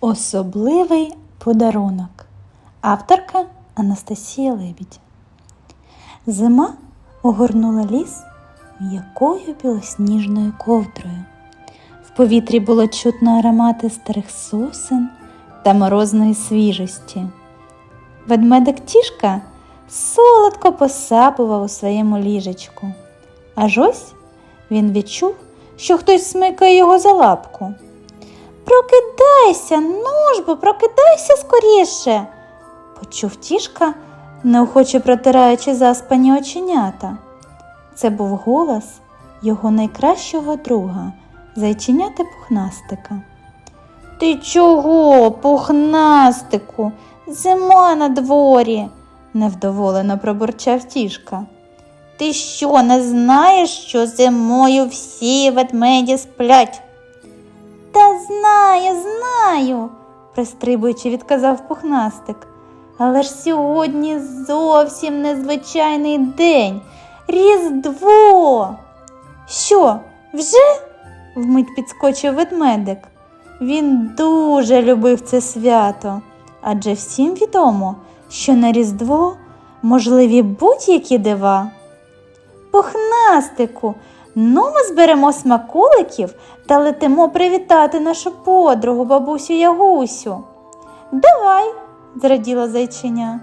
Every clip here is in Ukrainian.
Особливий подарунок. Авторка Анастасія Лебідь. Зима огорнула ліс м'якою білосніжною ковдрою. В повітрі було чутно аромати старих сосен та морозної свіжості. Ведмедик тішка солодко посапував у своєму ліжечку. Аж ось він відчув, що хтось смикає його за лапку. Прокидайся, ну прокидайся скоріше, почув тішка, неохоче протираючи заспані оченята. Це був голос його найкращого друга, зайченяти пухнастика. Ти чого, пухнастику? Зима на дворі, невдоволено пробурчав тішка. Ти що, не знаєш, що зимою всі ведмеді сплять? Знаю, знаю, пристрибуючи, відказав пухнастик. Але ж сьогодні зовсім незвичайний день. Різдво. Що, вже? вмить підскочив ведмедик. Він дуже любив це свято, адже всім відомо, що на Різдво можливі будь-які дива. Пухнастику, ну ми зберемо смаколиків та летимо привітати нашу подругу, бабусю Ягусю. Давай, зраділа зайчиня.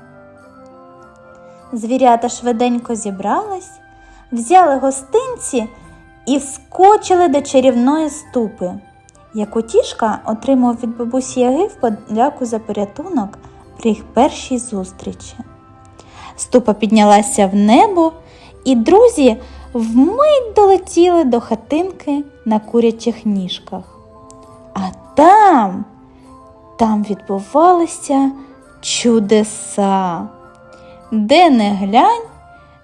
Звірята швиденько зібрались, взяли гостинці і вскочили до чарівної ступи, яку тішка отримав від бабусі Яги в подяку за порятунок при їх першій зустрічі. Ступа піднялася в небо, і друзі вмить долетіли до хатинки на курячих ніжках. А там, там відбувалися чудеса. Де не глянь,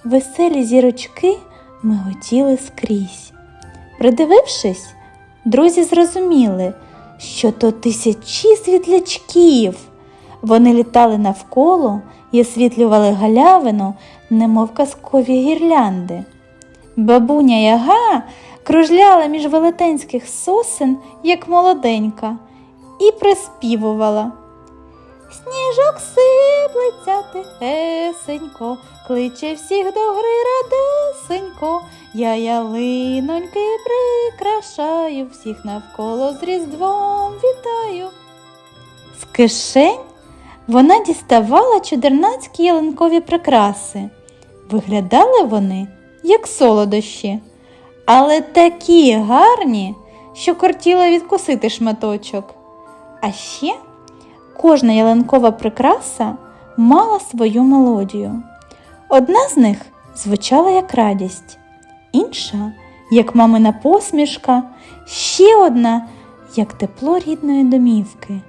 веселі зірочки миготіли скрізь. Придивившись, друзі зрозуміли, що то тисячі світлячків. Вони літали навколо і освітлювали галявину, немов казкові гірлянди. Бабуня Яга кружляла між велетенських сосен, як молоденька, і приспівувала. Сніжок сиплеться тихесенько, кличе всіх до гри радесенько. Я ялиноньки прикрашаю, всіх навколо з різдвом вітаю. З кишень вона діставала чудернацькі ялинкові прикраси. Виглядали вони, як солодощі, але такі гарні, що кортіло відкусити шматочок. А ще кожна ялинкова прикраса мала свою мелодію. Одна з них звучала як радість, інша як мамина посмішка, ще одна як тепло рідної домівки,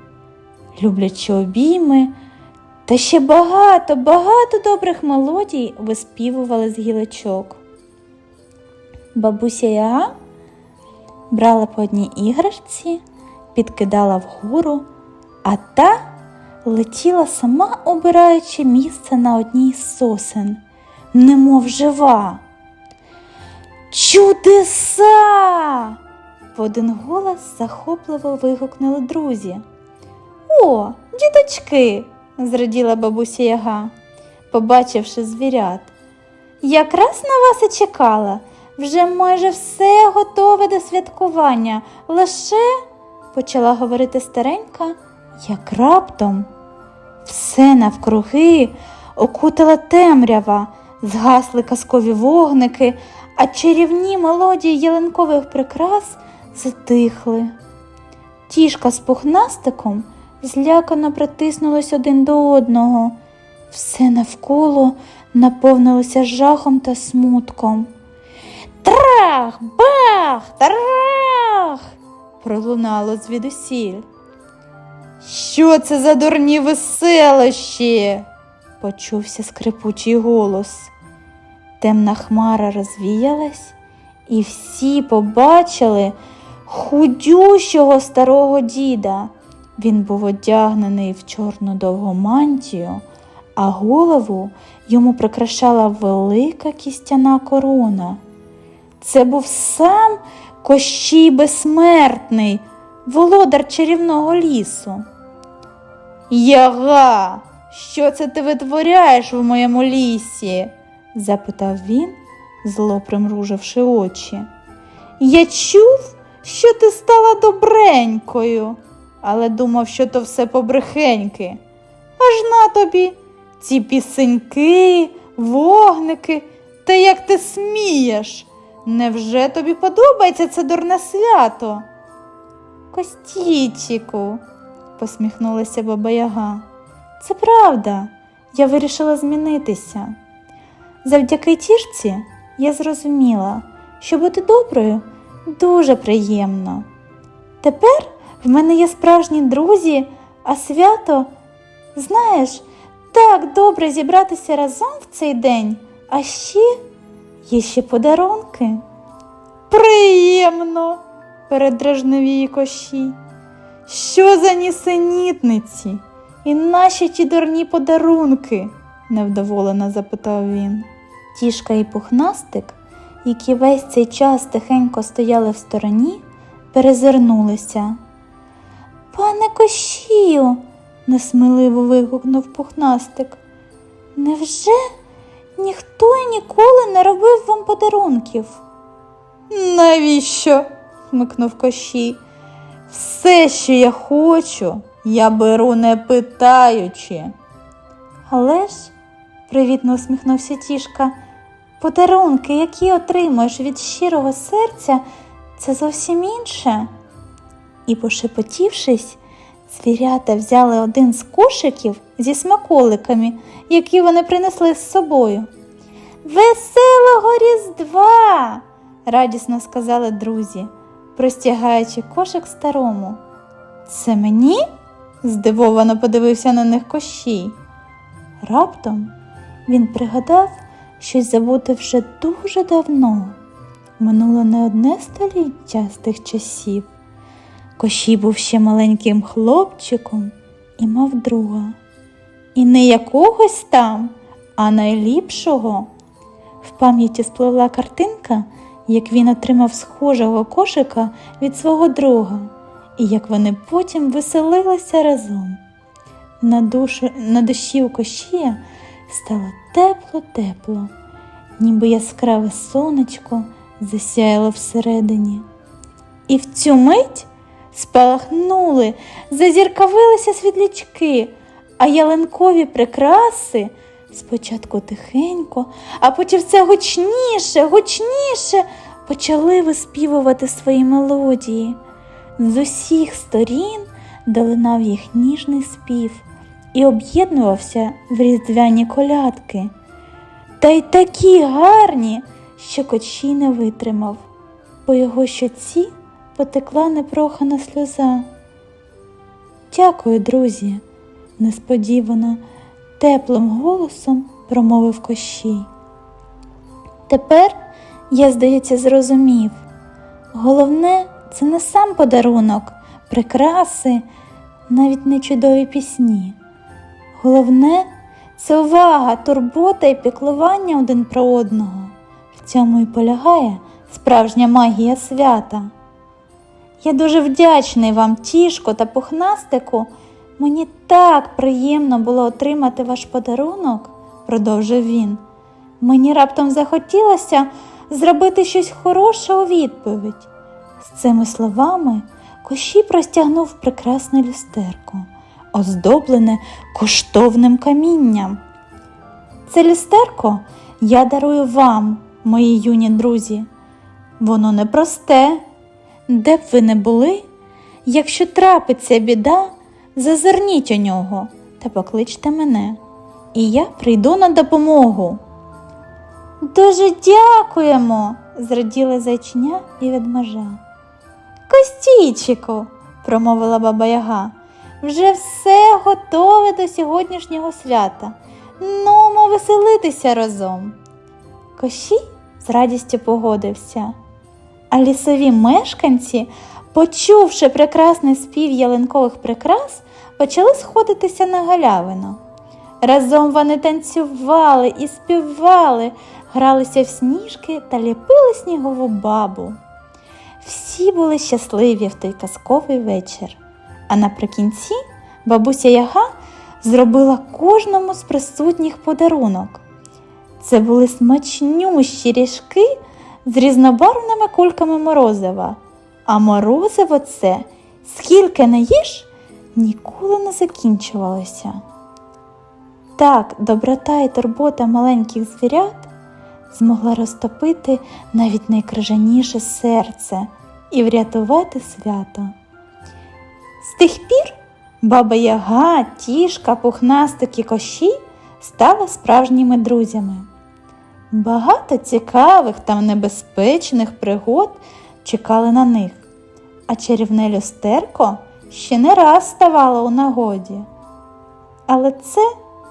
люблячі обійми. Та ще багато, багато добрих мелодій виспівували з гілочок. Бабуся Яга брала по одній іграшці, підкидала вгору, а та летіла сама обираючи місце на одній з сосен, немов жива. Чудеса! В один голос захопливо вигукнули друзі. О, діточки! зраділа бабуся Яга, побачивши звірят. Якраз на вас і чекала. Вже майже все готове до святкування. Лише, почала говорити старенька, як раптом все навкруги окутала темрява, згасли казкові вогники, а чарівні мелодії ялинкових прикрас затихли. Тішка з пухнастиком злякано притиснулись один до одного. Все навколо наповнилося жахом та смутком. Трах, бах, трах. пролунало звідусіль. Що це за дурні веселощі? почувся скрипучий голос. Темна хмара розвіялась, і всі побачили худющого старого діда. Він був одягнений в чорну довгу мантію, а голову йому прикрашала велика кістяна корона. Це був сам Кощій безсмертний. володар чарівного лісу. Яга, що це ти витворяєш в моєму лісі? запитав він, зло примруживши очі. Я чув, що ти стала добренькою, але думав, що то все побрехеньки. Аж на тобі ці пісеньки, вогники, та як ти смієш? Невже тобі подобається це дурне свято? Костічику, посміхнулася баба Яга. Це правда, я вирішила змінитися. Завдяки тішці я зрозуміла, що бути доброю дуже приємно. Тепер в мене є справжні друзі, а свято, знаєш, так добре зібратися разом в цей день, а ще є ще подарунки. Приємно, передражнив її кощій. Що за нісенітниці? І наші ті дурні подарунки? невдоволено запитав він. Тішка і пухнастик, які весь цей час тихенько стояли в стороні, перезирнулися. Пане Кощію, несміливо вигукнув пухнастик. Невже ніхто і ніколи не робив вам подарунків? Навіщо? хмикнув Кощій. Все, що я хочу, я беру не питаючи. Але ж, привітно усміхнувся Тішка, подарунки, які отримуєш від щирого серця, це зовсім інше. І, пошепотівшись, звірята взяли один з кошиків зі смаколиками, які вони принесли з собою. Веселого Різдва! радісно сказали друзі, простягаючи кошик старому. Це мені? здивовано подивився на них кощій. Раптом він пригадав щось забуте вже дуже давно. Минуло не одне століття з тих часів. Кощій був ще маленьким хлопчиком і мав друга. І не якогось там, а найліпшого. В пам'яті спливла картинка, як він отримав схожого кошика від свого друга, і як вони потім веселилися разом. На, душу, на душі у кощія стало тепло-тепло, ніби яскраве сонечко засяяло всередині. І в цю мить спалахнули, зазіркавилися світлячки, а ялинкові прикраси спочатку тихенько, а потім все гучніше, гучніше почали виспівувати свої мелодії. З усіх сторін долинав їх ніжний спів і об'єднувався в різдвяні колядки. Та й такі гарні, що кочій не витримав. По його щоці потекла непрохана сльоза. Дякую, друзі, несподівано, теплим голосом промовив кощій. Тепер я, здається, зрозумів. Головне це не сам подарунок, прикраси, навіть не чудові пісні. Головне це увага, турбота і піклування один про одного. В цьому і полягає справжня магія свята. Я дуже вдячний вам, тішко та пухнастику. Мені так приємно було отримати ваш подарунок, продовжив він. Мені раптом захотілося зробити щось хороше у відповідь. З цими словами Кощій простягнув прекрасне люстерко, оздоблене коштовним камінням. Це люстерко я дарую вам, мої юні друзі. Воно непросте. Де б ви не були, якщо трапиться біда, зазирніть у нього та покличте мене, і я прийду на допомогу. Дуже дякуємо, зраділи зайчиня і ведмежа. Костійчику, промовила баба Яга, вже все готове до сьогоднішнього свята. Нумо веселитися разом. Кощій з радістю погодився. А лісові мешканці, почувши прекрасний спів ялинкових прикрас, почали сходитися на галявину. Разом вони танцювали і співали, гралися в сніжки та ліпили снігову бабу. Всі були щасливі в той казковий вечір. А наприкінці бабуся Яга зробила кожному з присутніх подарунок. Це були смачнющі ріжки з різнобарвними кульками морозива. А морозиво це, скільки не їж, ніколи не закінчувалося. Так, доброта і турбота маленьких звірят змогла розтопити навіть найкрижаніше серце і врятувати свято. З тих пір баба Яга, тішка, пухнастик і кощі стали справжніми друзями. Багато цікавих та небезпечних пригод чекали на них, а чарівне люстерко ще не раз ставало у нагоді. Але це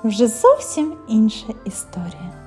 вже зовсім інша історія.